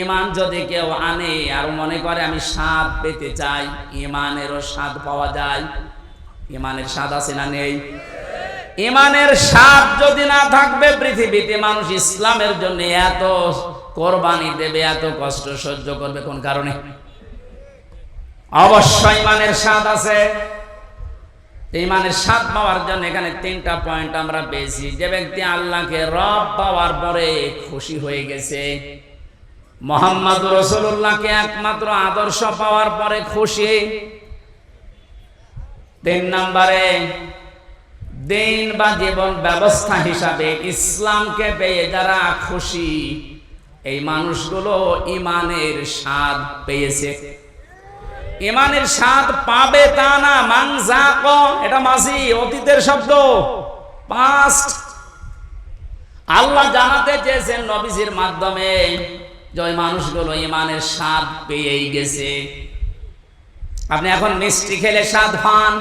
ইমান যদি কেউ আনে আর মনে করে আমি স্বাদ পেতে চাই, ইমানেরও স্বাদ পাওয়া যায়। ইমানের স্বাদ আছে না নেই? ইমানের স্বাদ যদি না থাকবে, পৃথিবীতে মানুষ ইসলামের জন্য এত কোরবানি দেবে, এত কষ্ট সহ্য করবে কোন কারণে? অবশ্যই ইমানের স্বাদ আছে। ইমানের স্বাদ পাওয়ার জন্য এখানে তিনটা পয়েন্ট আমরা পেয়েছি। যে ব্যক্তি আল্লাহকে রব পাওয়ার পরে খুশি হয়ে গেছে মোহাম্মদ রসুল্লাহকে একমাত্র আদর্শ পাওয়ার পরে খুশি। তিন নম্বরে, দিন বা জীবন ব্যবস্থা হিসাবে ইসলামকে পেয়ে যারা খুশি, এই মানুষগুলো ইমানের স্বাদ পেয়েছে। ইমানের স্বাদ পাবে তা না মাংজাক এটা মাঝি অতীতের শব্দ পাস্ট আল্লাহ জানাতে চেয়েছেন নবীজির মাধ্যমে যে মানুষগুলো ইমানের স্বাদ পেয়েই গেছে। আপনি এখন মিষ্টি খেলে স্বাদ পান,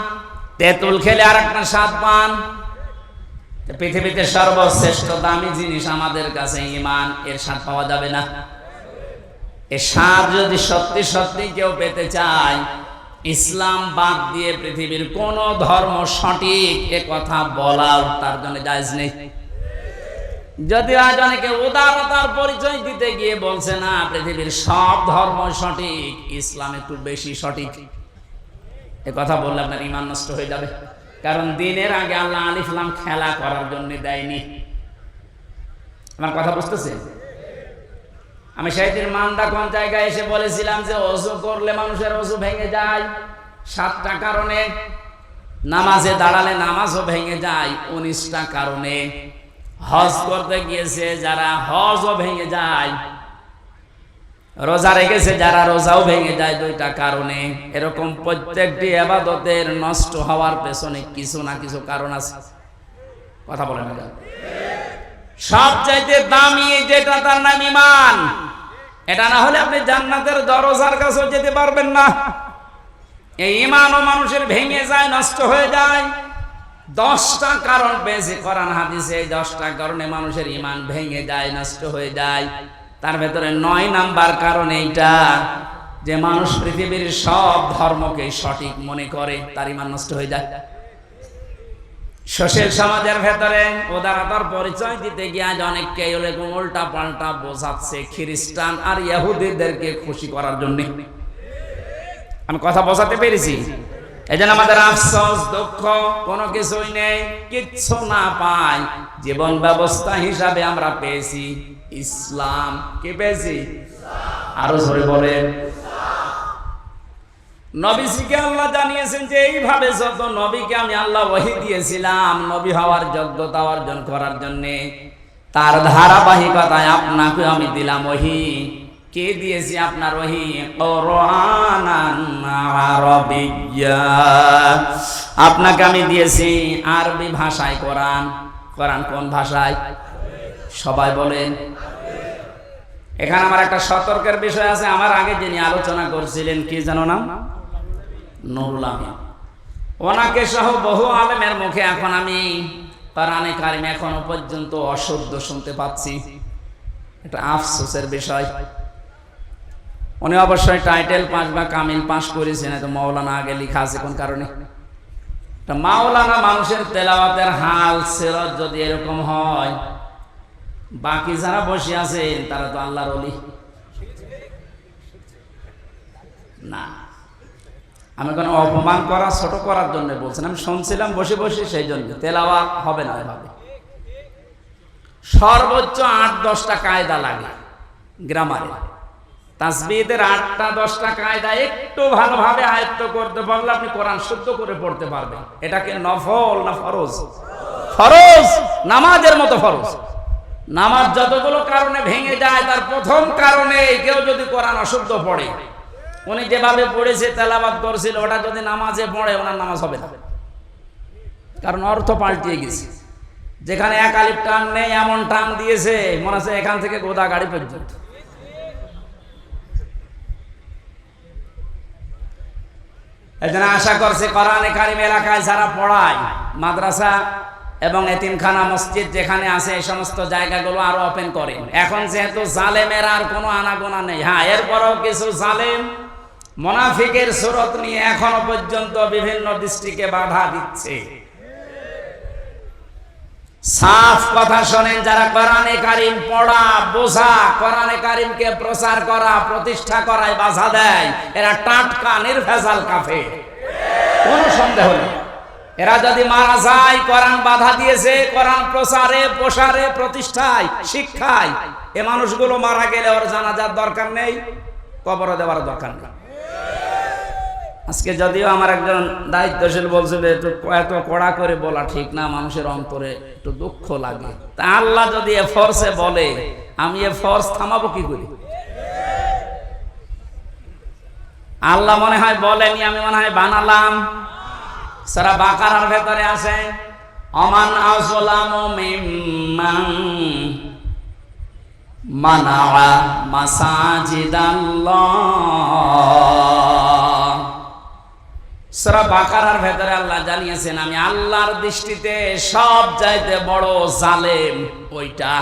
তেঁতুল খেলে আর একটা স্বাদ পান। পৃথিবীতে সর্বশ্রেষ্ঠ দামি জিনিস আমাদের কাছে ইমান, এর স্বাদ পাওয়া যাবে না। এ স্বাদ যদি সত্যি সত্যি কেউ পেতে চায়, ইসলাম বাদ দিয়ে পৃথিবীর কোন ধর্ম সঠিক এ কথা বলাও তার জন্য জায়জ নেই। যদি আজ অনেকে উদারতার পরিচয় দিতে গিয়ে বলছে, না, পৃথিবীর সব ধর্ম সঠিক, ইসলাম একটু বেশি সঠিক। এ কথা বললে আপনার ইমান নষ্ট হয়ে যাবে। কারণ দিনের আগে আল্লাহ আলিফলাম খেলা করার জন্য দেয়নি। আমার কথা বুঝতেছে? আমি সাহিত্যের মান্দা কোন জায়গায় এসে বলেছিলাম যে অজু করলে মানুষের অজু ভেঙে যায়। সাতটা কারণে। নামাজে দাঁড়ালে নামাজও ভেঙে যায়, উনিশটা কারণে। হজ করতে গিয়েছে, যারা হজও ভেঙে যায়, রোজা রেখেছে, যারা রোজাও ভেঙে যায় দুইটা কারণে। এরকম প্রত্যেকটি আবাদতের নষ্ট হওয়ার পেছনে কিছু না কিছু কারণ আছে। কথা বলেন সবচাইতে দামি যেটা তার নাম ইমান এটা না হলে আপনি জান্নাতের দরজার কাছেও যেতে পারবেন না। এই ইমানও মানুষের ভেঙে যায়, নষ্ট হয়ে যায়। দশটা কারণ পেয়েছে কোরআন হাদিসে, এই দশটা কারণে মানুষের ইমান ভেঙে যায়, নষ্ট হয়ে যায়। তার ভেতরে নয় নাম্বার কারণ এইটা যে মানুষ পৃথিবীর সব ধর্মকে সঠিক মনে করে, তার ইমান নষ্ট হয়ে যায়। সোশ্যাল সমাজের ভেতরে উদারতার পরিচয় দিতে গিয়ে অনেককে এরকম উল্টা পাল্টা বোঝাচ্ছে খ্রিস্টান আর ইহুদিদেরকে খুশি করার জন্য। আমি কথা বোঝাতে পেরেছি? এই জন্য আমাদের আফসোস, দুঃখ কোনো কিছুই নেই, কিচ্ছু না পাই। জীবন ব্যবস্থা হিসাবে আমরা পেয়েছি। ইসলাম কি পেয়েছি? আরও জোরে বলেন। নবীজিকে আল্লাহ জানিয়েছেন যে এইভাবে যত নবীকে আমি আল্লাহ ওহি দিয়েছিলাম, নবী হওয়ার যোগ্যতা অর্জন করার জন্য, তার ধারাবাহিকতায় আপনাকে আমি দিলাম ওহি। কে দিয়েছি আপনার ওহি? আপনাকে আমি দিয়েছি আরবি ভাষায় কোরআন। কোরআন কোন ভাষায়? সবাই বলেন। এখানে আমার একটা সতর্কের বিষয় আছে। আমার আগে যিনি আলোচনা করছিলেন, কি জানো না নুরুল আমিন। ওনাকে সহ বহু আলেমের মুখে এখন আমি কোরআনে কারিম এখনও পর্যন্ত অশুদ্ধ শুনতে পাচ্ছি। এটা আফসোসের বিষয়। উনি অবশ্যই টাইটেল পাস বা কামিল পাস করেছেন তো মাওলানা আগে লেখা আছে কোন কারণে? মাওলানা মানুষের তেলাওয়াতের হাল সেরত যদি এরকম হয়, বাকি যারা বসে আছেন, তারা তো আল্লাহর অলি না। আমি কোনো অপমান করা, ছোট করার জন্য বলছেন আমি শুনছিলাম বসে বসে সেই জন্য। তেলাওয়া হবে না এভাবে। সর্বোচ্চ আট দশটা কায়দা লাগে, গ্রামারে। তাসবিদের আটটা দশটা কায়দা একটু ভালোভাবে আয়ত্ত করতে পারলে আপনি কোরআন শুদ্ধ করে পড়তে পারবেন। এটাকে নফল না ফরজ? ফরজ! নামাজের মতো ফরজ। নামাজ যতগুলো কারণে ভেঙে যায় তার প্রথম কারণে কেউ যদি কোরআন অশুদ্ধ পড়ে উনি যেভাবে পড়েছে তেলাবাদ করছিল ওটা যদি নামাজে পড়ে ওনার নামাজ হবে না। কারণ অর্থ পাল্টিয়ে গেছে। যেখানে এক আলিপ টান নেই এমন টান দিয়েছে মনে হচ্ছে এখান থেকে গোদা গাড়ি পর্যন্ত। এই জন্য আশা করছে, কোরআনে কারিম এলাকায় যারা পড়ায়, মাদ্রাসা এবং এতিমখানা, মসজিদ যেখানে আছে, এই সমস্ত জায়গাগুলো আরও ওপেন করে। এখন যেহেতু জালেমের আর কোনো আনাগোনা নেই। হ্যাঁ এরপরও কিছু জালেম মোনাফিকের সুরত নিয়ে এখনও পর্যন্ত বিভিন্ন দৃষ্টিকে বাধা দিচ্ছে। সাফ কথা শোনেন, যারা কোরআনে কারিম পড়া, বোঝা, কোরআনে কারিমকে প্রচার করা, প্রতিষ্ঠা করায় বাধা দেয়, এরা টাটকা, নির্ভেজাল কাফে কোনো সন্দেহ নেই। এরা যদি মারা যায়, কোরআন বাধা দিয়েছে, কোরআন প্রচারে, প্রসারে, প্রতিষ্ঠায়, শিক্ষায়, এ মানুষগুলো মারা গেলে ওর জানাজার দরকার নেই কবর দেওয়ার দরকার নেই। আজকে যদিও আমার একজন দায়িত্বশীল বলছিল, একটু এত কড়া করে বলা ঠিক না, মানুষের অন্তরে একটু দুঃখ লাগে। তা আল্লাহ যদি এ ফোর্সে বলে, আমি এ ফোর্স থামাবো কি করি? আল্লাহ মনে হয় বলেনি, আমি মনে হয় বানালাম। সারা বাকারার ভেতরে আছে, অমান আসলাম মিম্মান মানাআ মাসাজিদাল্লাহ। সূরা ভেতরে আল্লাহ জানিয়েছেন, আমি আল্লাহর দৃষ্টিতে সব বড় জালেম ওইটা।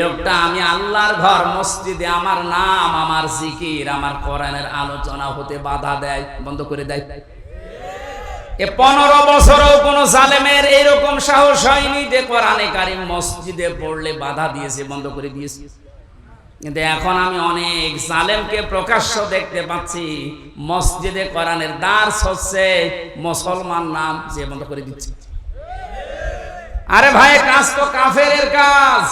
লোকটা আমি আল্লাহর ঘর, মসজিদে আমার নাম, আমার জিকির, আমার কোরআনের আলোচনা হতে বাধা দেয়, বন্ধ করে দেয়। এ পনেরো বছরও কোন জালেমের এরকম সাহস হয়নি যে কোরআনে কারিম মসজিদে পড়লে বাধা দিয়েছে, বন্ধ করে দিয়েছে। কিন্তু এখন আমি অনেক জালেমকে প্রকাশ্য দেখতে পাচ্ছি। মসজিদে কোরআনের দ্বার হচ্ছে মুসলমান নাম যে বন্ধ করে দিচ্ছে। আরে ভাই, কাজ তো কাফের কাজ।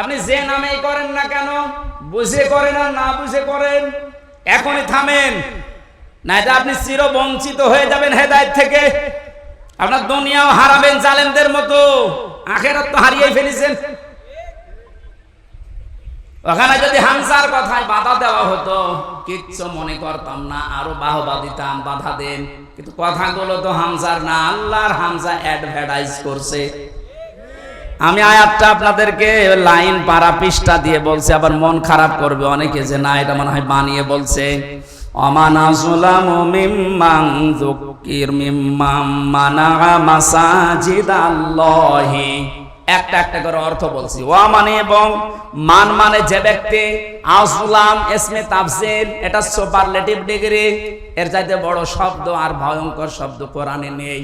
আপনি যে নামেই করেন না কেন, বুঝে করেন আর না বুঝে করেন, এখনই থামেন। না এটা আপনি চির বঞ্চিত হয়ে যাবেন হেদায়ত থেকে। আপনার দুনিয়াও হারাবেন জালেমদের মতো। আখেরাত তো হারিয়ে ফেলেছেন। ওখানে যদি হামসার কথায় বাধা দেওয়া হতো, কিচ্ছু মনে করতাম না, আরও বাহবা দিতাম, বাধা দেন। কিন্তু কথাগুলো তো হামসার না, আল্লাহর হামসা অ্যাডভার্টাইজ করছে। আমি আয়াতটা আপনাদেরকে লাইন পারা পৃষ্ঠা দিয়ে বলছে, আবার মন খারাপ করবে অনেকে যে না, এটা মনে হয় বানিয়ে বলছে। অমানা সুলাম মিম্মাং যুকির মিম্মাম মানা মাসাজিদ আল্লাহি একটা একটা করে অর্থ বলছি। ওয়া মানে এবং মান মানে যে ব্যক্তি আসলাম এসমে তাফসির, এটা সুপারলেটিভ ডিগ্রি এর চাইতে বড় শব্দ আর ভয়ঙ্কর শব্দ কোরআনে নেই।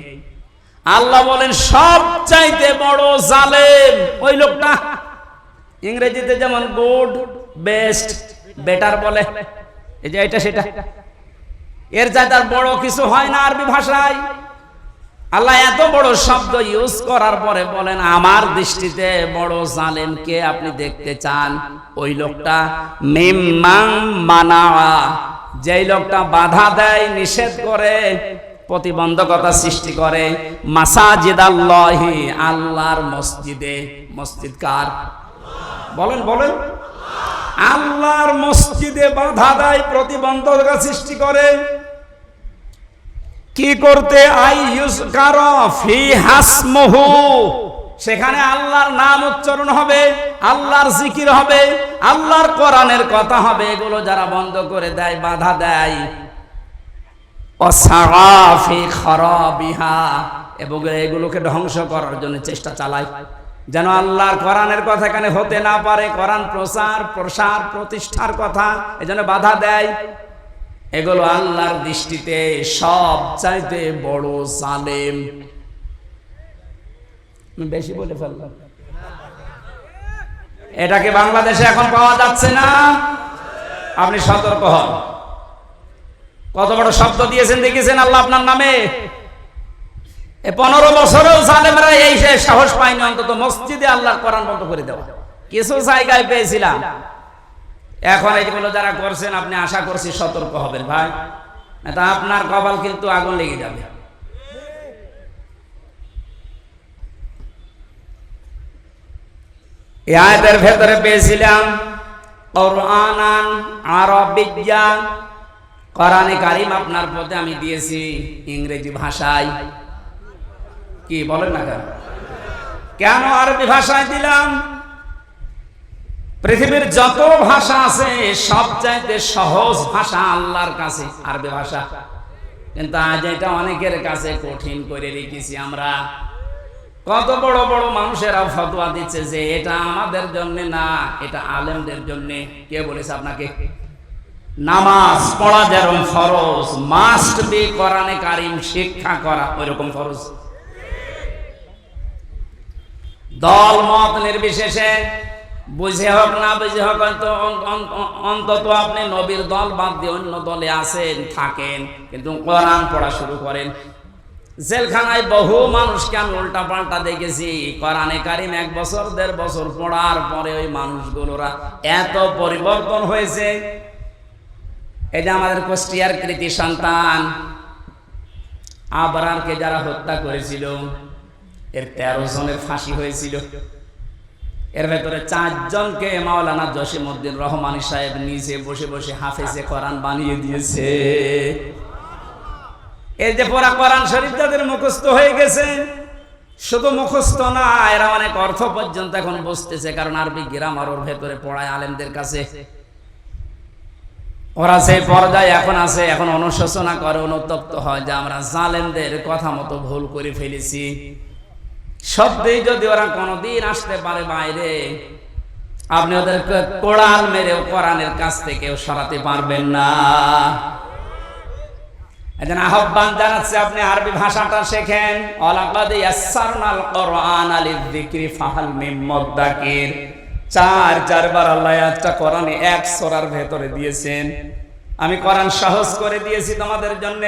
আল্লাহ বলেন সব চাইতে বড় জালেম ওই লোকটা। ইংরেজিতে যেমন গুড, বেস্ট, বেটার বলে। এই যে এটা সেটা। এর চাইতে আর বড় কিছু হয় না আরবি ভাষায়। আল্লাহ এত বড় শব্দ ইউজ করার পরে বলেন, আমার দৃষ্টিতে বড় জালেম কে আপনি দেখতে চান? ওই লোকটা মিম্মাং মানা যেই লোকটা বাধা দেয়, নিষেধ করে, প্রতিবন্ধকতা সৃষ্টি করে মাসাজিদ আল্লাহি আল্লাহর মসজিদে। মসজিদ কার? বলেন বলেন। আল্লাহর মসজিদে বাধা দেয়, প্রতিবন্ধকতা সৃষ্টি করে। কি করতে সেখানে আল্লাহর নাম উচ্চারণ হবে, আল্লাহর জিকির হবে, আল্লাহর কোরআনের কথা হবে, এগুলো যারা বন্ধ করে দেয়, বাধা দেয়। এবং এগুলোকে ধ্বংস করার জন্য চেষ্টা চালায়। যেন আল্লাহর কোরআনের কথা এখানে হতে না পারে, কোরআন প্রচার, প্রসার, প্রতিষ্ঠার কথা, এজন্য বাধা দেয়। এগুলো আল্লাহর দৃষ্টিতে সব চাইতে বড় আমি বেশি বলে ফেললাম। এটাকে বাংলাদেশে এখন পাওয়া যাচ্ছে না। আপনি সতর্ক হন। কত বড় শব্দ দিয়েছেন, দেখেছেন আল্লাহ আপনার নামে? পনেরো বছরেও জালেমরা এই সাহস পায়নি, অন্তত মসজিদে আল্লাহ কোরআন বন্ধ করে দেওয়া। কিছু জায়গায় পেয়েছিলাম। এখন এইগুলো যারা করছেন, আপনি আশা করছি সতর্ক হবেন, ভাই। তা আপনার কপাল কিন্তু আগুন লেগে যাবে। এই আয়াতের ভেতরে পেয়েছিলাম, কোরআনান আরবিয়া কোরআনে কারিম আপনার পথে আমি দিয়েছি ইংরেজি ভাষায়। কি বলেন না কেন? কেন আরবি ভাষায় দিলাম? পৃথিবীর যত ভাষা আছে সবচাইতে সহজ ভাষা আল্লাহর কাছে, আরবি ভাষা। কিন্তু আজ এটা অনেকের কাছে কঠিন করে রেখেছি আমরা। কত বড় বড় মানুষেরা ফতোয়া দিচ্ছে যে এটা আমাদের জন্য না, এটা আলেমদের জন্য। কে বলেছে আপনাকে? নামাজ পড়া যেরকম ফরজ মাস্ট বি কোরআনে কারিম শিক্ষা করা ওইরকম ফরজ। দল মত নির্বিশেষে বুঝে হোক না বুঝে হোক, অন্ত- অন্ত- অন্তত আপনি নবীর দল বাদ দিয়ে অন্য দলে আসেন থাকেন, কিন্তু কোরআন পড়া শুরু করেন। জেলখানায় বহু মানুষকে আমি উল্টা পাল্টা দেখেছি। কোরআনে কারিম এক বছর, দেড় বছর পড়ার পরে ওই মানুষগুলোরা এত পরিবর্তন হয়েছে। এই যে আমাদের কুষ্টিয়ার কৃতি সন্তান, আবরারকে যারা হত্যা করেছিল, এর তেরো জনের ফাঁসি হয়েছিল। এর ভেতরে চারজনকে মাওলানা জসিমউদ্দিন রহমানী সাহেব নিজে বসে বসে হাফেজে কোরআন বানিয়ে দিয়েছে। এই যে পড়া কোরআন শরীফ তাদের মুখস্থ হয়ে গেছে, শুধু মুখস্থ না, এরা অনেক অর্থ পর্যন্ত এখন বসতেছে, কারণ আরবি গ্রামার ওর ভেতরে পড়ায় আলেমদের কাছে। ওরা সেই পর্যায়ে এখন আছে, এখন অনুশোচনা করে, অনুতপ্ত হয় যে আমরা জালেমদের কথা মতো ভুল করে ফেলেছি। সত্যিই যদি ওরা কোনোদিন আসতে পারে বাইরে, আপনি ওদেরকে কোড়াল মেরেও কোরআনের কাছ থেকেও সরাতে পারবেন না। এজন্য আহ্বান জানাচ্ছে আপনি আরবি ভাষাটা শেখেন। অলাকাদ ইয়াসসারনাল কোরআন লিযিকরি ফাহাল মিন মুদ্দাকির চার, চারবার আল্লাহ একটা কোরআনে এক সূরার ভেতরে দিয়েছেন। আমি কোরআন সহজ করে দিয়েছি তোমাদের জন্য।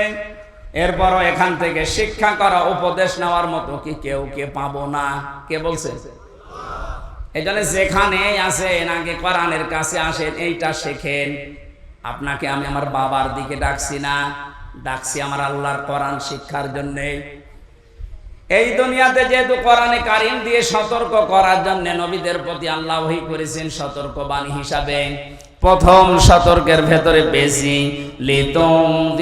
এরপরও এখান থেকে শিক্ষা করা, উপদেশ নেওয়ার মতো কি কেউ কে পাবো না? কে বলছে? এই জন্য যেখানে আসেন, আগে কোরআনের কাছে আসেন, এইটা শেখেন। আপনাকে আমি আমার বাবার দিকে ডাকছি না, ডাকছি আমার আল্লাহর কোরআন শিক্ষার জন্যে। এই দুনিয়াতে যেহেতু কোরআনে কারিম দিয়ে সতর্ক করার জন্য নবীদের প্রতি আল্লাহ করেছেন সতর্ক বাণী হিসাবে। প্রথম সতর্কের ভেতরে বেশি। লিতম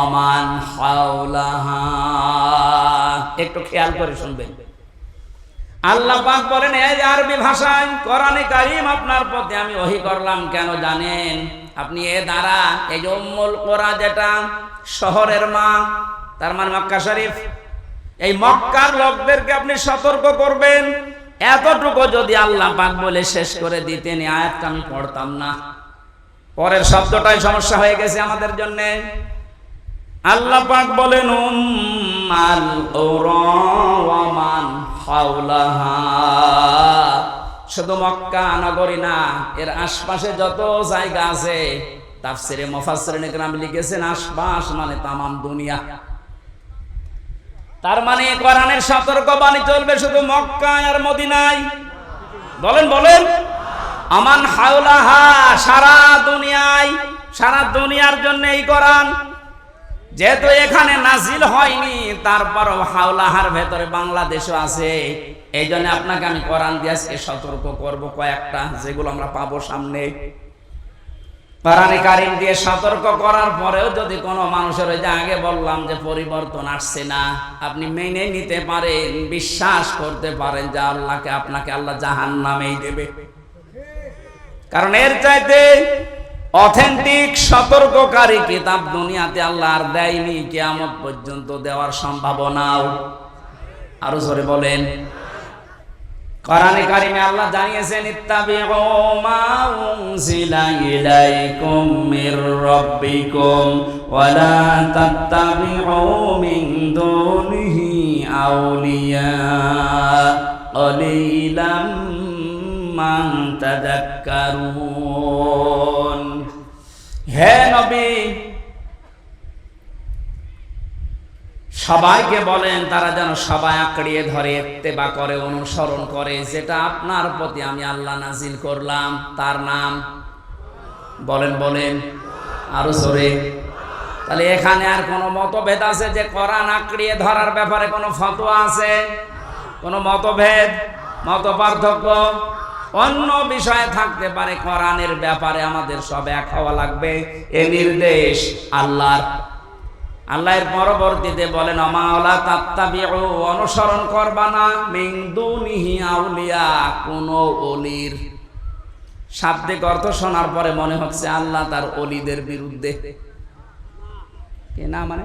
আমান হাওলাহা। একটু খেয়াল করে শুনবেন। আল্লাহ পাক বলেন, এই আরবি ভাষায় কোরআনে কারিম আপনার প্রতি আমি ওহি করলাম, কেন জানেন? আপনি এ দ্বারা, এই যে উম্মুল কোরা যেটা, শহরের মা, তার মানে মক্কা শরীফ, এই মক্কার লোকদেরকে আপনি সতর্ক করবেন। এতটুকু যদি আল্লাহ পাক বলে শেষ করে দিতেন, এই আয়াতটা আমি পড়তাম না। পরের শব্দটাই সমস্যা হয়ে গেছে আমাদের জন্য। আল্লাহ পাক বলেন, উম্মাল কুরা ওয়া মান হাওলাহা। শুধু মক্কা নগরী না, এর আশপাশে যত জায়গা আছে, তাফসিরে মুফাসসিরিন ইকরাম লিখেছেন, আশপাশ মানে তামাম দুনিয়া। তার মানে কোরআনের সতর্কবাণী চলবে শুধু মক্কা আর মদিনায়। বলেন বলেন। আমান হাওলাহা, সারা দুনিয়ায়, সারা দুনিয়ার জন্য এই কোরআন। যেহেতু এখানে নাজিল হয়নি, তারপরও হাওলাহার ভেতরে বাংলাদেশও আছে। এই জন্য আপনাকে আমি কোরআন দিয়ে সতর্ক করব কয়েকটা, যেগুলো আমরা পাবো সামনে। কারিম দিয়ে সতর্ক করার পরেও যদি কোনো মানুষের যে আগে বললাম যে পরিবর্তন আসছে না, আপনি মেনে নিতে পারেন, বিশ্বাস করতে পারেন যে আল্লাহকে আপনাকে আল্লাহ জাহান নামেই দেবে। কারণ এর চাইতে অথেন্টিক, সতর্ককারী কিতাব দুনিয়াতে আল্লাহ আর দেয়নি, কিয়ামত পর্যন্ত দেওয়ার সম্ভাবনাও। আরও জোরে বলেন। কোরআনে কারিমে আল্লাহ জানিয়েছেন, ইত্তাবিউ মা উনজিলা ইলাইকুম মির রাব্বিকুম ওয়া লা তাত্তাবিউ মিন দুনিহি আউলিয়া আলাইলাম মান তাযাক্কারুন। হে নবী সবাইকে বলেন, তারা যেন সবাই আঁকড়িয়ে ধরে, এত্তেবা করে, অনুসরণ করে, যেটা আপনার প্রতি আমি আল্লাহ নাজিল করলাম, তার নাম। বলেন বলেন। আরও সরে তাহলে এখানে আর কোনো মতভেদ আছে যে কোরআন আঁকড়িয়ে ধরার ব্যাপারে কোনো ফতোয়া আছে? কোনো মতভেদ? মত পার্থক্য? অন্য বিষয়ে থাকতে পারে কোরআনের ব্যাপারে আমাদের সব এক হওয়া লাগবে। এ নির্দেশ আল্লাহর। আল্লাহর পরবর্তীতে বলেন অমাওলা তাত্তাবিউ, অনুসরণ করবা না। মিন দুনিহি আউলিয়া, কোন অলির। শাব্দিক অর্থ শোনার পরে মনে হচ্ছে আল্লাহ তার অলিদের বিরুদ্ধে। না মানে?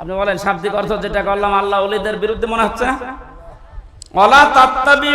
আপনি বলেন, শাব্দিক অর্থ যেটা করলাম, আল্লাহ অলিদের বিরুদ্ধে মনে হচ্ছে? অলা তাত্তাবি